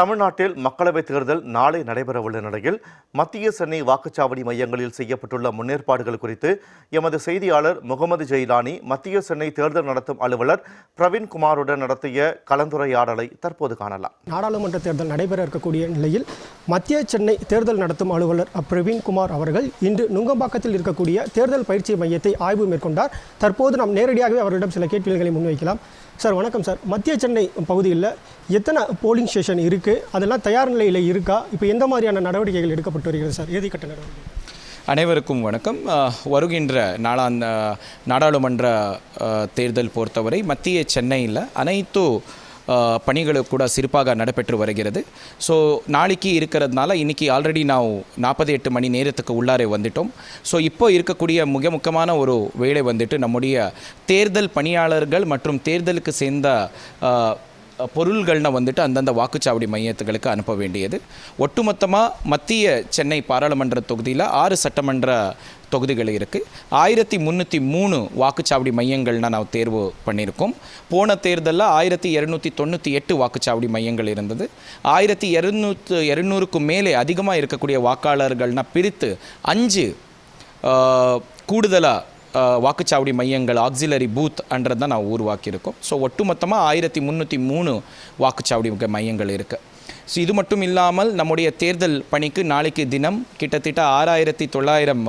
தமிழ்நாட்டில் மக்களவைத் தேர்தல் நாளை நடைபெறவுள்ள நிலையில் மத்திய சென்னை வாக்குச்சாவடி மையங்களில் செய்யப்பட்டுள்ள முன்னேற்பாடுகள் குறித்து எமது செய்தியாளர் முகமது ஜெயிலானி மத்திய சென்னை தேர்தல் நடத்தும் அலுவலர் பிரவீன்குமாருடன் நடத்திய கலந்துரையாடலை தற்போது காணலாம். நாடாளுமன்ற தேர்தல் நடைபெற இருக்கக்கூடிய நிலையில் மத்திய சென்னை தேர்தல் நடத்தும் அலுவலர் பிரவீன்குமார் அவர்கள் இன்று நுங்கம்பாக்கத்தில் இருக்கக்கூடிய தேர்தல் பயிற்சி மையத்தை ஆய்வு மேற்கொண்டார். தற்போது நாம் நேரடியாகவே அவர்களிடம் சில கேள்விகளை முன்வைக்கலாம். சார் வணக்கம் சார். மத்திய சென்னை பகுதியில் எத்தனை போலிங் ஸ்டேஷன் இருக்குது அதெல்லாம் தயார் நிலையில் இருக்கா? இப்போ எந்த மாதிரியான நடவடிக்கைகள் எடுக்கப்பட்டு வருகிறது சார்? இறுதிக்கட்ட நடவடிக்கை. அனைவருக்கும் வணக்கம். வருகின்ற நாளாந்த நாடாளுமன்ற தேர்தல் பொறுத்தவரை மத்திய சென்னையில் அனைத்து பணிகளும் கூட சிறப்பாக நடைபெற்று வருகிறது. ஸோ நாளைக்கு இருக்கிறதுனால இன்றைக்கி ஆல்ரெடி நான் நாற்பது எட்டு மணி நேரத்துக்கு உள்ளாரே வந்துட்டோம். ஸோ இப்போ இருக்கக்கூடிய மிக முக்கியமான ஒரு வேலை வந்துட்டு நம்முடைய தேர்தல் பணியாளர்கள் மற்றும் தேர்தலுக்கு சேர்ந்த பொருள்கள்னு வந்துட்டு அந்தந்த வாக்குச்சாவடி மையத்துகளுக்கு அனுப்ப வேண்டியது. ஒட்டுமொத்தமாக மத்திய சென்னை பாராளுமன்ற தொகுதியில் ஆறு சட்டமன்ற தொகுதிகள் இருக்குது ஆயிரத்தி முந்நூற்றி மூணு வாக்குச்சாவடி மையங்கள்னா நான் தேர்வு பண்ணியிருக்கோம். போன தேர்தலில் ஆயிரத்தி இரநூத்தி தொண்ணூற்றி எட்டு வாக்குச்சாவடி மையங்கள் இருந்தது. ஆயிரத்தி இரநூத்து இரநூறுக்கும் மேலே அதிகமாக இருக்கக்கூடிய வாக்காளர்கள்னா பிரித்து அஞ்சு கூடுதலாக வாக்குச்சாவடி மையங்கள் ஆக்சிலரி பூத் அன்றதை நான் உருவாக்கியிருக்கோம். ஸோ ஒட்டுமொத்தமாக ஆயிரத்தி முந்நூற்றி மூணு வாக்குச்சாவடி மையங்கள் இருக்குது ஸோ இது மட்டும் இல்லாமல் நம்முடைய தேர்தல் பணிக்கு நாளைக்கு தினம் கிட்டத்தட்ட ஆறாயிரத்தி தொள்ளாயிரம்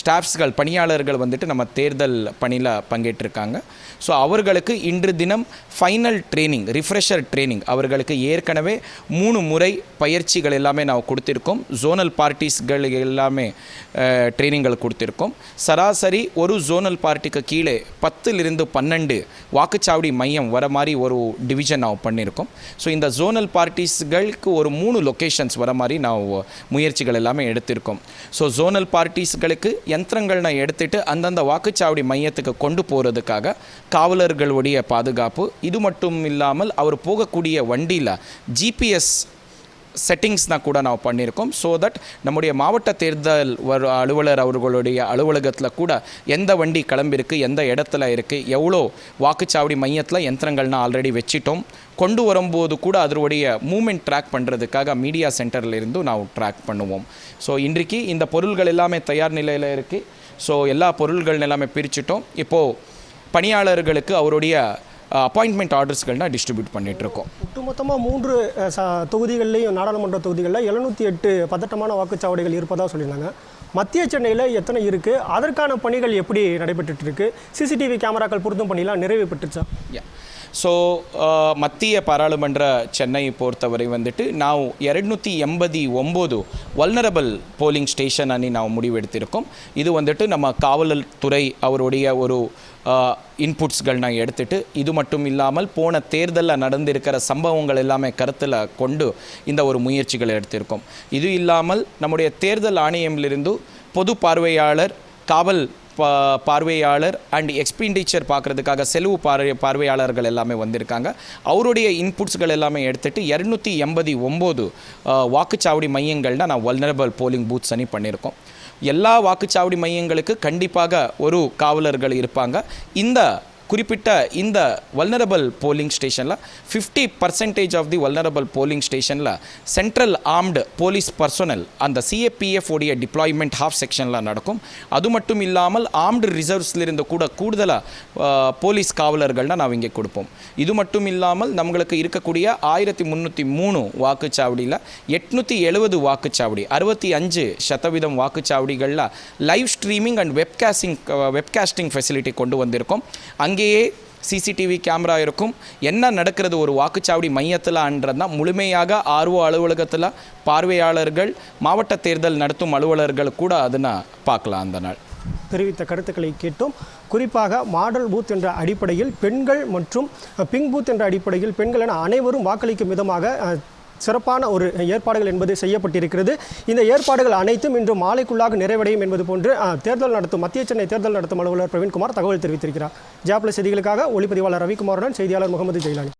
ஸ்டாஃப்ஸ்கள் பணியாளர்கள் வந்துட்டு நம்ம தேர்தல் பணியில் பங்கேற்றிருக்காங்க. ஸோ அவர்களுக்கு இன்று தினம் ஃபைனல் ட்ரைனிங் ரிஃப்ரெஷர் ட்ரைனிங் அவர்களுக்கு ஏற்கனவே மூணு முறை பயிற்சிகள் எல்லாமே நான் கொடுத்துருக்கோம். ஜோனல் பார்ட்டிஸ்கள் எல்லாமே ட்ரைனிங்கள் கொடுத்துருக்கோம். சராசரி ஒரு ஜோனல் பார்ட்டிக்கு கீழே பத்திலிருந்து பன்னெண்டு வாக்குச்சாவடி மையம் வர மாதிரி ஒரு டிவிஷன் நான் பண்ணியிருக்கோம் ஸோ இந்த ஜோனல் பார்ட்டிஸ்களுக்கு ஒரு மூணு லொக்கேஷன்ஸ் வர மாதிரி நான் முயற்சிகள் எல்லாமே எடுத்திருக்கோம். ஸோ ஜோனல் பார்ட்டிஸ்களுக்கு யந்திரங்கள் எடுத்துட்டு அந்தந்த வாக்குச்சாவடி மையத்துக்கு கொண்டு போகிறதுக்காக காவலர்களுடைய பாதுகாப்பு. இது மட்டும் இல்லாமல் அவர் போகக்கூடிய வண்டியில் ஜிபிஎஸ் செட்டிங்ஸ்னால் கூட நான் பண்ணியிருக்கோம். ஸோ தட் நம்முடைய மாவட்ட தேர்தல் வரு அலுவலர் அவர்களுடைய அலுவலகத்தில் கூட எந்த வண்டி கிளம்பியிருக்கு எந்த இடத்துல இருக்குது எவ்வளோ வாக்குச்சாவடி மையத்தில் யந்திரங்கள்னால் ஆல்ரெடி வச்சிட்டோம். கொண்டு வரும்போது கூட அதனுடைய மூமெண்ட் ட்ராக் பண்ணுறதுக்காக மீடியா சென்டர்ல இருந்தும் நான் ட்ராக் பண்ணுவோம். ஸோ இன்றைக்கு இந்த பொருள்கள் எல்லாமே தயார் நிலையில் இருக்குது ஸோ எல்லா பொருள்கள் எல்லாமே பிரிச்சுட்டோம். இப்போது பணியாளர்களுக்கு அவருடைய அப்பாயின்மெண்ட் ஆர்டர்ஸ்கள்னால் டிஸ்ட்ரிபியூட் பண்ணிகிட்ருக்கோம் ஒட்டுமொத்தமாக மூன்று தொகுதிகள்லையும் நாடாளுமன்ற தொகுதிகளில் எழுநூற்றி எட்டு பதட்டமான வாக்குச்சாவடிகள் இருப்பதாக சொல்லியிருந்தாங்க. மத்திய சென்னையில் எத்தனை இருக்குது அதற்கான பணிகள் எப்படி நடைபெற்றுட்டு இருக்குது சிசிடிவி கேமராக்கள் பொருத்தும் பணிலாம் நிறைவு பெற்றுச்சா? ஸோ மத்திய பாராளுமன்ற சென்னை பொறுத்தவரை வந்துட்டு ನಾವು இரநூத்தி எண்பத்தி ஒம்பது வல்னரபிள் போலிங் ஸ்டேஷன் ಅನ್ನಿ ನಾವು முடிவெடுத்திருக்கோம். இது வந்துட்டு நம்ம காவல்துறை அவருடைய ஒரு இன்புட்ஸ்கள் நான் எடுத்துட்டு இது மட்டும் இல்லாமல் போன தேர்தலில் நடந்திருக்கிற சம்பவங்கள் எல்லாமே கருத்தில் கொண்டு இந்த ஒரு முயற்சிகளை எடுத்திருக்கோம். இது இல்லாமல் நம்முடைய தேர்தல் ஆணையமிலிருந்து பொது பார்வையாளர் காவல் பார்வையாளர் அண்ட் எக்ஸ்பெண்டிச்சர் பார்க்குறதுக்காக செலவு பார்வை பார்வையாளர்கள் எல்லாமே வந்திருக்காங்க. அவருடைய இன்புட்ஸ்கள் எல்லாமே எடுத்துட்டு இரநூத்தி எண்பத்தி ஒம்பது வாக்குச்சாவடி மையங்கள்னா நான் வல்னரபிள் போலிங் பூத்ஸ் அனி பண்ணியிருக்கோம் எல்லா வாக்குச்சாவடி மையங்களுக்கு கண்டிப்பாக ஒரு காவலர்கள் இருப்பாங்க. இந்த குறிப்பிட்ட இந்த வல்னரபிள் போலிங் ஸ்டேஷனில் fifty percentage of the vulnerable polling ஸ்டேஷனில் சென்ட்ரல் ஆர்ம்டு போலீஸ் பர்சனல் அந்த சிஏபிஎஃப் உடைய டிப்ளாய்மெண்ட் ஹாஃப் செக்ஷனில் நடக்கும். அது மட்டும் இல்லாமல் ஆர்ம்டு ரிசர்வ்ஸ்லேருந்து கூட கூடுதலாக போலீஸ் காவலர்கள்னா நான் இங்கே கொடுப்போம். இது மட்டும் இல்லாமல் நம்மளுக்கு இருக்கக்கூடிய ஆயிரத்தி முந்நூற்றி மூணு வாக்குச்சாவடியில் எட்நூற்றி எழுபது வாக்குச்சாவடி அறுபத்தி அஞ்சு சதவீதம் வாக்குச்சாவடிகளில் live streaming and webcasting webcasting facility கொண்டு வந்திருக்கோம். அங்கேயே சிசிடிவி கேமரா இருக்கும். என்ன நடக்கிறது? ஒரு வாக்குச்சாவடி மையத்தில்ன்றதுனா முழுமையாக ஆர்வோ அலுவலகத்தில் பார்வையாளர்கள் மாவட்ட தேர்தல் நடத்தும் அலுவலர்கள் கூட அதனை பார்க்கலாம் அந்த நாள். தெரிவித்த கருத்துக்களை கேட்டோம். குறிப்பாக மாடல் பூத் என்ற அடிப்படையில் பெண்கள் மற்றும் பிங்க் பூத் என்ற அடிப்படையில் பெண்கள் என அனைவரும் வாக்களிக்கும் விதமாக சிறப்பான ஒரு ஏற்பாடுகள் என்பது செய்யப்பட்டிருக்கிறது. இந்த ஏற்பாடுகள் அனைத்தும் இன்று மாலைக்குள்ளாக நிறைவடையும் என்பது போன்று தேர்தல் நடத்தும் மத்திய சென்னை தேர்தல் நடத்தும் அலுவலர் பிரவீன்குமார் தகவல் தெரிவித்திருக்கிறார். ஜாப்ல செய்திகளுக்காக ஒளிப்பதிவாளர் ரவிக்குமாருடன் செய்தியாளர் முகமது ஜெயிலானி.